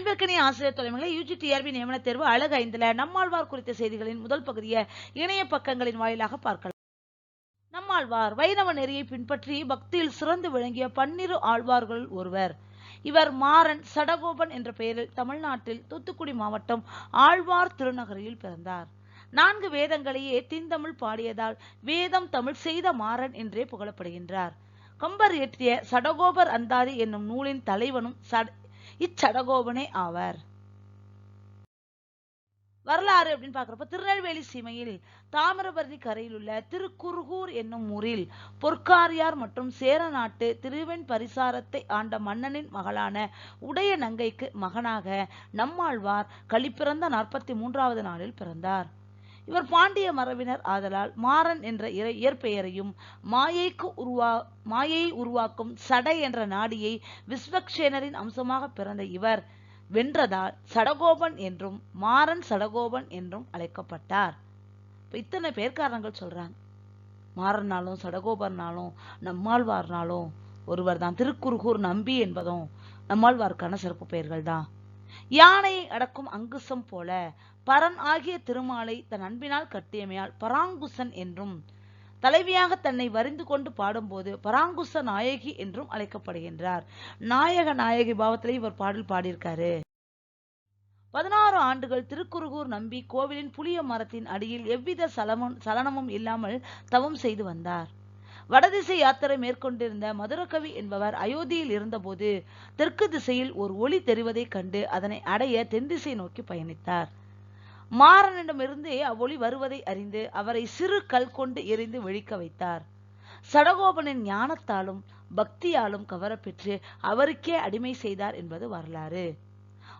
அன்பிற்கனிய ஆசிரியர் தலைமைகளை UG TRP நியமன தேர்வு அழகு ஐந்துல நம்மாழ்வார் குறித்த செய்திகளின் முதல் பகுதியை இணைய பக்கங்களின் வாயிலாக பார்க்கலாம். நம்மாழ்வார் வைணவ நெறியை பின்பற்றி பக்தியில் சிறந்து விளங்கிய பன்னிரு ஆழ்வார்கள் ஒருவர். இவர் மாறன் சடகோபன் என்ற பெயரில் தமிழ்நாட்டில் தூத்துக்குடி மாவட்டம் ஆழ்வார் திருநகரில் பிறந்தார். நான்கு வேதங்களையே தீந்தமிழ் பாடியதால் வேதம் தமிழ் செய்த மாறன் என்றே புகழப்படுகின்றார். கம்பர் இயற்றிய சடகோபர் அந்தாதி என்னும் நூலின் தலைவனும் சட- இச்சடகோபனே ஆவார். வரலாறு அப்படின்னு பார்க்குறப்ப திருநெல்வேலி சீமையில் தாமிரபரணி கரையில் உள்ள திருக்குருகூர் என்னும் ஊரில் பொற்காரியார் மற்றும் சேர நாட்டு திருவெண் பரிசாரத்தை ஆண்ட மன்னனின் மகளான உடைய நங்கைக்கு மகனாக நம்மாழ்வார் களிப்பிறந்த நாற்பத்தி மூன்றாவது நாளில் பிறந்தார். இவர் பாண்டிய மரபினர் ஆதலால் மாறன் என்ற இறை- இயற்பெயரையும் மாயைக்கு உருவா மாயை உருவாக்கும் சடை என்ற நாடியை விஸ்வக்ஷேனரின் அம்சமாக பிறந்த இவர். வென்றதால் சடகோபன் என்றும் மாறன் சடகோபன் என்றும் அழைக்கப்பட்டார். இப்ப இத்தனை பேர்க்காரங்கள் சொல்றாங்க. மாறனாலும் சடகோபர்னாலும் நம்மாழ்வார்னாலும் ஒருவர் தான் திருக்குறுகூர் நம்பி என்பதும் நம்மாழ்வார்க்கான சிறப்பு பெயர்கள் தான் யானையை அடக்கும் அங்குசம் போல பரன் ஆகிய திருமாலை தன் அன்பினால் கட்டியமையால் பராங்குசன் என்றும் தலைவியாக தன்னை வரிந்து கொண்டு பாடும்போது பராங்குச நாயகி என்றும் அழைக்கப்படுகின்றார். நாயக நாயகி பாவத்திலே இவர் பாடல் பாடியிருக்காரு. பதினாறு ஆண்டுகள் திருக்குறுகூர் நம்பி கோவிலின் புளிய மரத்தின் அடியில் எவ்வித சலமும் சலனமும் இல்லாமல் தவம் செய்து வந்தார். வடதிசை யாத்திரை மேற்கொண்டிருந்த மதுரகவி என்பவர் அயோத்தியில் இருந்தபோது தெற்கு திசையில் ஒரு ஒளி தெரிவதைக் கண்டு அதனை அடைய தென்திசை நோக்கி பயணித்தார். மாறனிடமிருந்து அவ்வொளி வருவதை அறிந்து அவரை சிறு கல் கொண்டு எறிந்து விழிக்க வைத்தார். சடகோபனின் ஞானத்தாலும் பக்தியாலும் கவரப்பெற்று அவருக்கே அடிமை செய்தார் என்பது வரலாறு.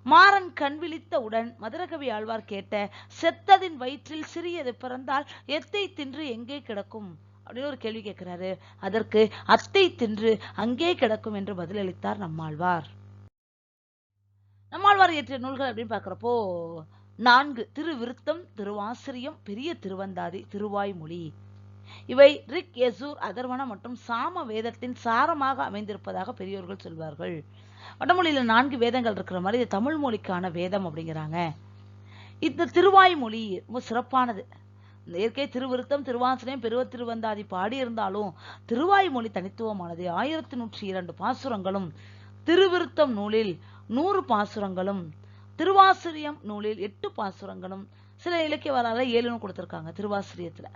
மாறன் கண் விழித்தவுடன் மதுரகவி ஆழ்வார் கேட்ட செத்ததின் வயிற்றில் சிறியது பிறந்தால் எத்தை தின்று எங்கே கிடக்கும்? அப்படின்னு ஒரு கேள்வி கேட்கிறாரு. அதற்கு அத்தை தின்று அங்கே கிடக்கும் என்று பதிலளித்தார் நம்மாழ்வார். நம்மாழ்வார் இயற்றிய நூல்கள் அப்படின்னு பார்க்குறப்போ நான்கு திருவிருத்தம் திருவாசிரியம் பெரிய திருவந்தாதி திருவாய்மொழி. இவை ரிக் எசூர் அதர்வன மற்றும் சாம வேதத்தின் சாரமாக அமைந்திருப்பதாக பெரியோர்கள் சொல்வார்கள். வடமொழியில நான்கு வேதங்கள் இருக்கிற மாதிரி இது தமிழ் மொழிக்கான வேதம் அப்படிங்கிறாங்க. இந்த திருவாய்மொழி ரொம்ப சிறப்பானது. இந்த இயற்கை திருவிருத்தம் திருவாசனையும் பெருவ திருவந்தாதி பாடியிருந்தாலும் திருவாய்மொழி தனித்துவமானது. ஆயிரத்தி நூற்றி இரண்டு பாசுரங்களும் திருவிருத்தம் நூலில் நூறு பாசுரங்களும் திருவாசிரியம் நூலில் எட்டு பாசுரங்களும் சில இலக்கிய வரலாறு ஏழுன்னு கொடுத்திருக்காங்க திருவாசிரியத்துல.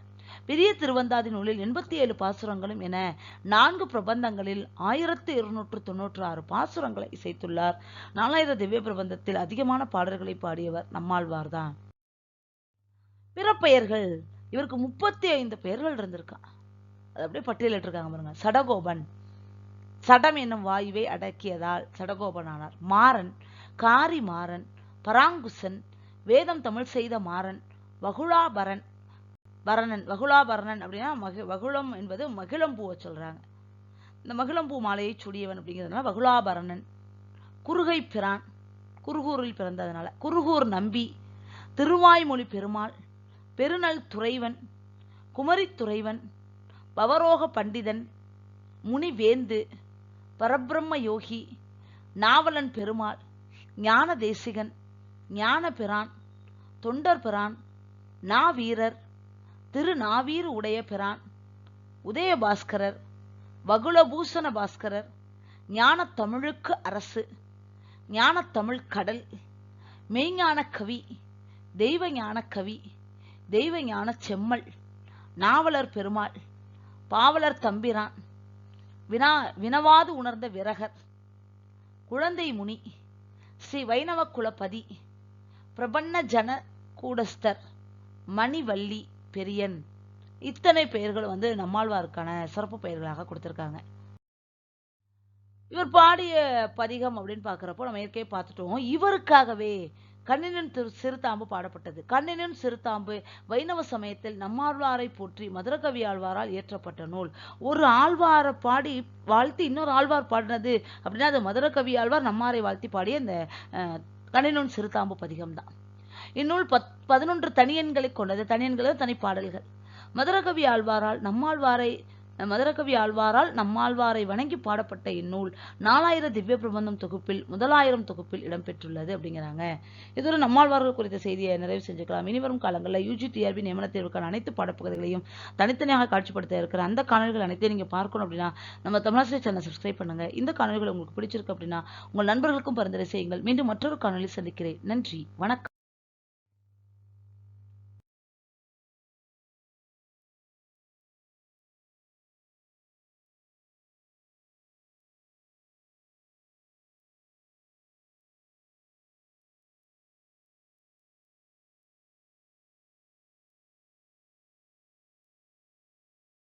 பெரிய திருவந்தாதி நூலில் எண்பத்தி ஏழு பாசுரங்களும் என நான்கு பிரபந்தங்களில் ஆயிரத்து இருநூற்று தொன்னூற்று ஆறு பாசுரங்களை இசைத்துள்ளார். நாலாயிரம் திவ்ய பிரபந்தத்தில் அதிகமான பாடல்களை பாடியவர் நம்மாழ்வார்தான் பிற பெயர்கள் இவருக்கு முப்பத்தி ஐந்து பெயர்கள் இருந்திருக்கான் அது அப்படியே பட்டியலிட்டிருக்காங்க பாருங்க. சடகோபன். சடம் என்னும் வாயுவை அடக்கியதால் சடகோபன் ஆனார். மாறன் காரி மாறன் பராங்குசன் வேதம் தமிழ் செய்த மாறன் வகுளாபரன் பரணன் வகுளாபரணன் அப்படின்னா மகி வகுளம் என்பது மகிழம்பூவை சொல்கிறாங்க இந்த மகிழம்பூ மாலையை சுடியவன் அப்படிங்கிறதுனால வகுளாபரணன் குறுகை பிரான் குருகூரில் பிறந்ததுனால குருகூர் நம்பி திருவாய்மொழி பெருமாள் பெருநல் துறைவன் குமரித் துறைவன் பவரோக பண்டிதன் முனிவேந்து பரபிரம்ம யோகி நாவலன் பெருமாள் ஞான தேசிகன் ஞானபிரான் தொண்டர் பிரான் நாவீரர் திருநாவீர் உடைய பிரான் உதயபாஸ்கரர் வகுலபூஷண பாஸ்கரர் ஞானத்தமிழுக்கு அரசு ஞானத்தமிழ் கடல் மெய்ஞான கவி தெய்வ ஞான கவி தெய்வ ஞான செம்மல் நாவலர் பெருமாள் பாவலர் தம்பிரான் வினா வினவாது உணர்ந்த விரகர் குழந்தை முனி ஸ்ரீ வைணவ குலபதி பிரபன்ன ஜன கூடஸ்தர் மணிவள்ளி பெரியன். இத்தனை பெயர்கள் வந்து நம்மாழ்வாருக்கான சிறப்பு பெயர்களாக கொடுத்துருக்காங்க. இவர் பாடிய பதிகம் அப்படின்னு பார்க்குறப்போ நம்ம ஏற்கனவே பார்த்துட்டோம். இவருக்காகவே கண்ணினன் திரு சிறுதாம்பு பாடப்பட்டது. கண்ணினன் சிறுதாம்பு வைணவ சமயத்தில் நம்மாழ்வாரை போற்றி மதுரகவி ஆழ்வாரால் இயற்றப்பட்ட நூல். ஒரு ஆழ்வாரை பாடி வாழ்த்தி இன்னொரு ஆழ்வார் பாடினது அப்படின்னா அது மதுரகவி ஆழ்வார் நம்மாரை வாழ்த்தி பாடிய இந்த கணினூன் சிறுதாம்பு பதிகம் தான் இந்நூல் பத் பதினொன்று தனியன்களை கொண்டது. தனியன்கள் தனிப்பாடல்கள். மதுரகவி ஆழ்வாரால் நம்மாழ்வாரை மதுரகவி ஆழ்வாரால் நம்மாழ்வாரை வணங்கி பாடப்பட்ட இந்நூல் நாலாயிர திவ்ய பிரபந்தம் தொகுப்பில் முதலாயிரம் தொகுப்பில் இடம்பெற்றுள்ளது அப்படிங்கிறாங்க. இதோட நம்மாழ்வார்கள் குறித்த செய்தியை நிறைவு செஞ்சுக்கலாம். இனிவரும் காலங்களில் யூஜி டிஆர்பி நியமன தேர்வுக்கான அனைத்து பாடப்பகுதிகளையும் தனித்தனியாக காட்சிப்படுத்த இருக்கிற அந்த காணொலிகள் அனைத்தையும் நீங்க பார்க்கணும் அப்படின்னா நம்ம தமிழாசிரியர் சேனல் சப்ஸ்கிரைப் பண்ணுங்க. இந்த காணொலிகள் உங்களுக்கு பிடிச்சிருக்கு அப்படின்னா உங்கள் நண்பர்களுக்கும் பரிந்துரை செய்யுங்கள். மீண்டும் மற்றொரு காணொலி சந்திக்கிறேன். நன்றி. வணக்கம்.